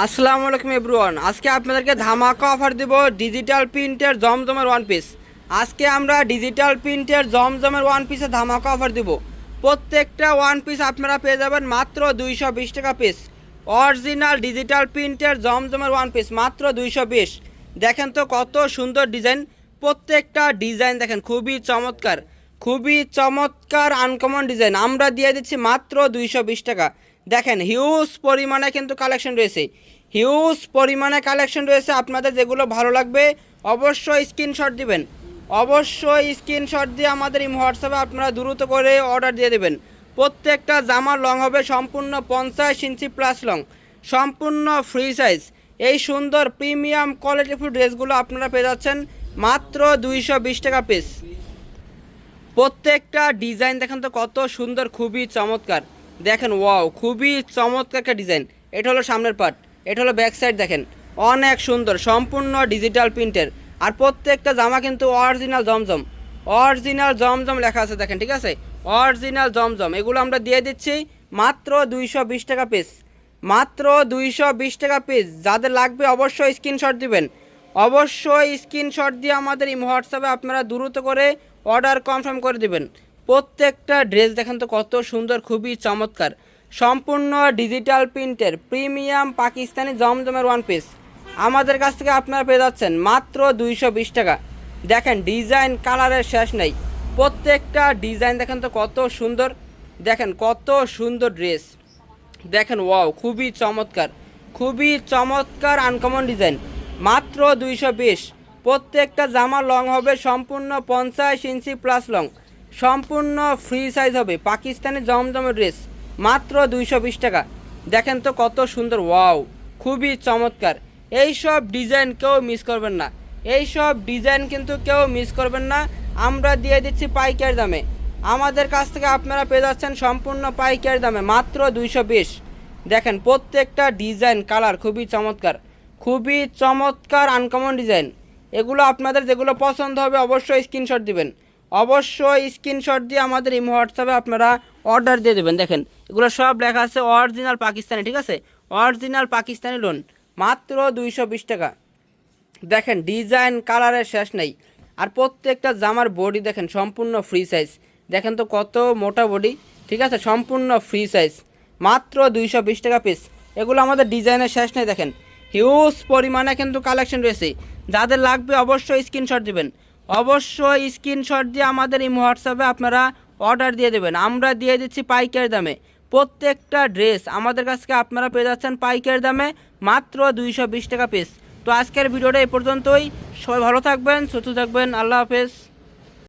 আসসালামু আলাইকুম এভরিওয়ান। আজকে আপনাদেরকে ধামাকা অফার দেব ডিজিটাল প্রিন্টের জমজমের ওয়ান পিস আজকে আমরা ডিজিটাল প্রিন্টের জমজমের ওয়ান পিসে ধামাকা অফার দেব। প্রত্যেকটা ওয়ান পিস আপনারা পেয়ে যাবেন মাত্র দুইশো বিশ টাকা পিস অরিজিনাল ডিজিটাল প্রিন্টের জমজমের ওয়ান পিস মাত্র দুইশো বিশ। দেখেন তো কত সুন্দর ডিজাইন। প্রত্যেকটা ডিজাইন দেখেন, খুবই চমৎকার। খুবই চমৎকার আনকমন ডিজাইন। আমরা দিয়ে দিচ্ছি মাত্র দুইশো বিশ টাকা। দেখেন হিউজ পরিমাণে কিন্তু কালেকশন রয়েছে। হিউজ পরিমাণে কালেকশন রয়েছে। আপনাদের যেগুলো ভালো লাগবে, অবশ্যই স্ক্রিনশট দিবেন। অবশ্যই স্ক্রিনশট দিয়ে আমাদের এই হোয়াটসঅ্যাপে আপনারা দ্রুত করে অর্ডার দিয়ে দেবেন। প্রত্যেকটা জামার লং হবে সম্পূর্ণ পঞ্চাশ ইঞ্চি প্লাস লং সম্পূর্ণ ফ্রি সাইজ এই সুন্দর প্রিমিয়াম কোয়ালিটিফুল ড্রেসগুলো আপনারা পেয়ে যাচ্ছেন মাত্র দুইশো বিশ টাকা পিস প্রত্যেকটা ডিজাইন দেখেন তো কত সুন্দর, খুবই চমৎকার। দেখেন ওয়াও খুবই চমৎকার একটা ডিজাইন এটা হলো সামনের পার্ট এটা হলো ব্যাক সাইড দেখেন। অনেক সুন্দর, সম্পূর্ণ ডিজিটাল প্রিন্টের আর প্রত্যেকটা জামা কিন্তু অরিজিনাল জমজম। অরিজিনাল জমজম লেখা আছে দেখেন, ঠিক আছে? অরিজিনাল জমজম, এগুলো আমরা দিয়ে দিচ্ছি মাত্র দুইশো বিশ টাকা পিস মাত্র দুইশো বিশ টাকা পিস যাদের লাগবে অবশ্যই স্ক্রিনশট দিবেন। অবশ্যই স্ক্রিনশট দিয়ে আমাদের এই হোয়াটসঅ্যাপে আপনারা দ্রুত করে অর্ডার কনফার্ম করে দিবেন। প্রত্যেকটা ড্রেস দেখেন তো কত সুন্দর, খুবই চমৎকার। সম্পূর্ণ ডিজিটাল প্রিন্টের প্রিমিয়াম পাকিস্তানি জমজমের ওয়ান পিস আমাদের কাছ থেকে আপনারা পেয়ে যাচ্ছেন মাত্র দুইশো বিশ টাকা। দেখেন ডিজাইন কালারের শেষ নেই। প্রত্যেকটা ডিজাইন দেখেন তো কত সুন্দর। দেখেন, কত সুন্দর ড্রেস দেখেন ওয়াও খুবই চমৎকার। খুবই চমৎকার আনকমন ডিজাইন মাত্র দুইশো বিশ। প্রত্যেকটা জামা লং হবে, সম্পূর্ণ পঞ্চাশ ইঞ্চি প্লাস লং সম্পূর্ণ ফ্রি সাইজ হবে। পাকিস্তানি জমজমের ড্রেস মাত্র দুইশো বিশ টাকা। দেখেন তো কত সুন্দর ওয়াও খুবই চমৎকার। এই সব ডিজাইন কেউ মিস করবেন না। এই সব ডিজাইন কিন্তু কেউ মিস করবেন না। আমরা দিয়ে দিচ্ছি পাইকারি দামে। আমাদের কাছ থেকে আপনারা পেয়ে যাচ্ছেন সম্পূর্ণ পাইকারি দামে, মাত্র দুইশো বিশ। দেখেন প্রত্যেকটা ডিজাইন কালার খুবই চমৎকার। খুবই চমৎকার আনকমন ডিজাইন এগুলো আপনাদের যেগুলো পছন্দ হবে অবশ্যই স্ক্রিনশট দিবেন। অবশ্যই স্ক্রিনশট দিয়ে আমাদের এই হোয়াটসঅ্যাপে আপনারা অর্ডার দিয়ে দেবেন। দেখেন, এগুলো সব লেখা আছে অরিজিনাল পাকিস্তানি ঠিক আছে? অরিজিনাল পাকিস্তানি লোন মাত্র দুইশো বিশ টাকা। দেখেন ডিজাইন কালারের শেষ নেই। আর প্রত্যেকটা জামার বডি দেখেন, সম্পূর্ণ ফ্রি সাইজ দেখেন তো কত মোটা বডি ঠিক আছে? সম্পূর্ণ ফ্রি সাইজ মাত্র দুইশো বিশ টাকা পিস এগুলো আমাদের ডিজাইনের শেষ নেই, দেখেন। হিউজ পরিমাণে কিন্তু কালেকশন রয়েছে। যাদের লাগবে অবশ্যই স্ক্রিনশট দিবেন। অবশ্যই স্ক্রিনশট দিয়ে আমাদের এই হোয়াটসঅ্যাপে আপনারা অর্ডার দিয়ে দেবেন। আমরা দিয়ে দিচ্ছি পাইকারি দামে। প্রত্যেকটা ড্রেস আমাদের কাছকে আপনারা পেয়ে যাচ্ছেন পাইকারি দামে মাত্র দুইশো বিশ টাকা পিস তো আজকের ভিডিওটা এ পর্যন্তই। সবাই ভালো থাকবেন, সুস্থ থাকবেন। আল্লাহ হাফেজ।